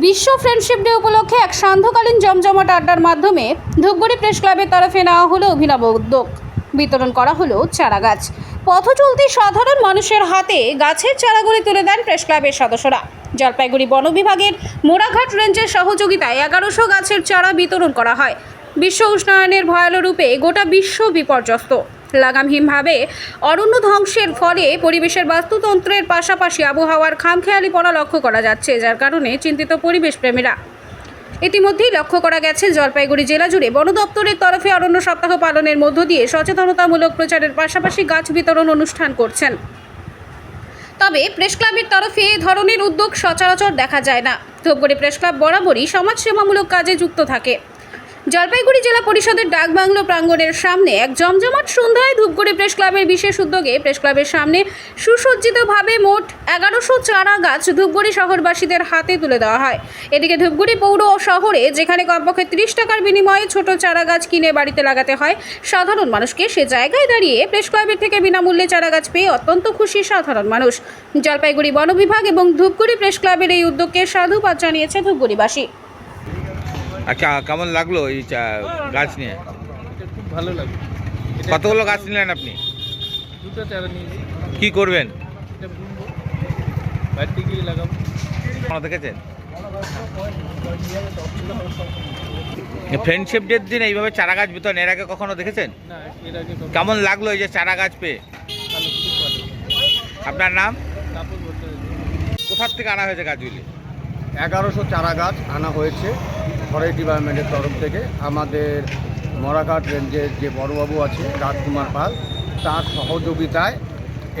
বিশ্ব friendship day উপলক্ষে এক সান্ধ্যকালীন জমজমাট আড্ডার মাধ্যমে ধূপগুড়ি প্রেস ক্লাবের তরফে নেওয়া হলো অভিনব উদ্যোগ। বিতরণ করা হলো চারা গাছ পথ চলতি সাধারণ মানুষের হাতে গাছের চারাগুলি তুলে দেন প্রেস ক্লাবের সদস্যরা। জলপাইগুড়ি বন বিভাগের মোড়াঘাট রেঞ্জের সহযোগিতায় এগারোশো গাছের চারা বিতরণ করা হয়। বিশ্ব উষ্ণায়নের ভয়াল রূপে গোটা বিশ্ব বিপর্যস্ত। লাগামহীনভাবে অরণ্য ধ্বংসের ফলে পরিবেশের বাস্তুতন্ত্রের পাশাপাশি আবহাওয়ার খামখেয়ালিপনা লক্ষ্য করা যাচ্ছে, যার কারণে চিন্তিত পরিবেশ প্রেমীরা ইতিমধ্যেই লক্ষ্য করা গেছে, জলপাইগুড়ি জেলা জুড়ে বন দপ্তরের তরফে অরণ্য সপ্তাহ পালনের মধ্য দিয়ে সচেতনতামূলক প্রচারের পাশাপাশি গাছ বিতরণ অনুষ্ঠান করছেন। তবে প্রেস ক্লাবের তরফে এ ধরনের উদ্যোগ সচরাচর দেখা যায় না। ধূপগুড়ি প্রেস ক্লাব বরাবরই সমাজসেবামূলক কাজে যুক্ত থাকে। জলপাইগুড়ি জেলা পরিষদের ডাকবাংলো প্রাঙ্গণের সামনে এক জমজমাট সন্ধ্যায় ধূপগুড়ি প্রেস ক্লাবের বিশেষ উদ্যোগে প্রেস ক্লাবের সামনে সুসজ্জিতভাবে মোট এগারোশো চারা গাছ ধূপগুড়ি শহরবাসীদের হাতে তুলে দেওয়া হয়। এদিকে ধূপগুড়ি পৌর ও শহরে যেখানে কমপক্ষে ত্রিশ টাকার বিনিময়ে ছোট চারা গাছ কিনে বাড়িতে লাগাতে হয়, সাধারণ মানুষকে সে জায়গায় দাঁড়িয়ে প্রেস ক্লাবের থেকে বিনামূল্যে চারা গাছ পেয়ে অত্যন্ত খুশি সাধারণ মানুষ। জলপাইগুড়ি বন বিভাগ এবং ধূপগুড়ি প্রেস ক্লাবের এই উদ্যোগকে সাধুবাদ জানিয়েছে ধূপগুড়িবাসী। আচ্ছা কেমন লাগল এই চা- গাছ নিয়ে? খুব ভালো লাগে এটা কতগুলো গাছ নিলেন আপনি? দুটো চারা নিয়েছি। কি করবেন? এটা বাড়িতে গিয়ে লাগাবো। দেখেছেন? ফ্রেন্ডশিপ ডের দিন এইভাবে চারা গাছ বিতরণ এর আগে কখনো দেখেছেন? না এর আগে কখনো। কেমন লাগল এই যে চারা গাছ পেয়ে? ভালো খুব ভালো। আপনার নাম? কোথার থেকে আনা হয়েছে গাছগুলি? এগারোশো চারা গাছ আনা হয়েছে। ফরেস্ট ডিপার্টমেন্টের তরফ থেকে আমাদের মরাঘাট রেঞ্জের যে বড়বাবু আছে, রাজকুমার পাল, তার সহযোগিতায়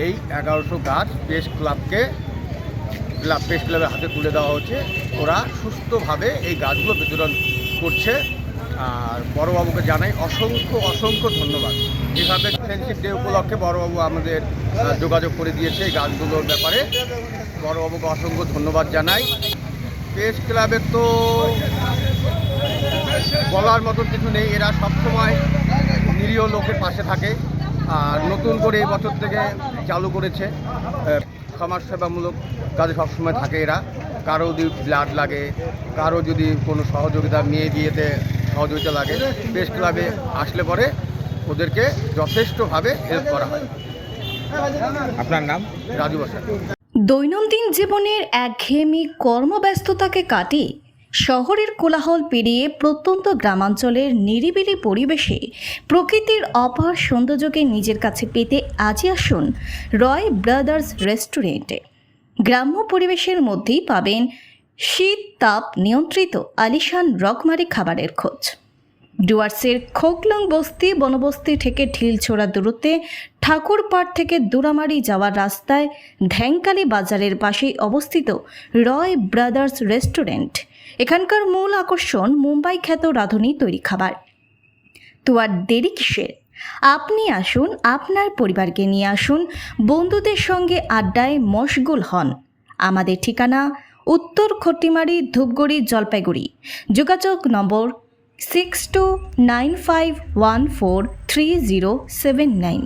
এই এগারোশো গাছ প্রেস ক্লাবকে, ক্লাব প্রেস ক্লাবের হাতে তুলে দেওয়া হচ্ছে। ওরা সুস্থভাবে এই গাছগুলো বিতরণ করছে। আর বড়বাবুকে জানাই অসংখ্য অসংখ্য ধন্যবাদ। যেভাবে ফ্রেন্ডশিপ ডে উপলক্ষে বড়বাবু আমাদের যোগাযোগ করে দিয়েছে এই গাছগুলোর ব্যাপারে। বড়বাবুকে অসংখ্য ধন্যবাদ জানাই। প্রেস ক্লাবের তো বলার মতন কিছু নেই। এরা সবসময় নিরীহ লোকের পাশে থাকে আর নতুন করে এই বছর থেকে চালু করেছে। আহ, সমাজ সেবামূলক কাজে সবসময় থাকে এরা। কারও যদি ব্লাড লাগে কারও যদি কোনো সহযোগিতা মেয়ে বিয়েতে সহযোগিতা লাগে প্রেস ক্লাবে আসলে পরে ওদেরকে যথেষ্টভাবে হেল্প করা হয়। আপনার নাম? রাজু বসা। দৈনন্দিন জীবনের একঘেয়েমি কর্মব্যস্ততাকে কাটিয়ে শহরের কোলাহল পেরিয়ে প্রত্যন্ত গ্রামাঞ্চলের নিরিবিলি পরিবেশে প্রকৃতির অপার সৌন্দর্যকে নিজের কাছে পেতে আজই আসুন রয় ব্রাদার্স রেস্টুরেন্টে। গ্রাম্য পরিবেশের মধ্যেই পাবেন শীত তাপ নিয়ন্ত্রিত আলিশান রকমারি খাবারের খোঁজ। ডুয়ার্সের খোকলং বস্তি, বনবস্তি থেকে ঢিল ঢিলছোড়া দূরত্বে ঠাকুরপাড় থেকে দুরামারি যাওয়ার রাস্তায় ধ্যাংকালি বাজারের পাশেই অবস্থিত রয় ব্রাদার্স রেস্টুরেন্ট। এখানকার মূল আকর্ষণ মুম্বাই খ্যাত রাঁধুনি তৈরি খাবার। তো আর দেরি কিসের? আপনি আসুন, আপনার পরিবারকে নিয়ে আসুন, বন্ধুদের সঙ্গে আড্ডায় মশগুল হন। আমাদের ঠিকানা উত্তর খটিমারি, ধূপগুড়ি, জলপাইগুড়ি। যোগাযোগ নম্বর six two nine five one four three zero seven nine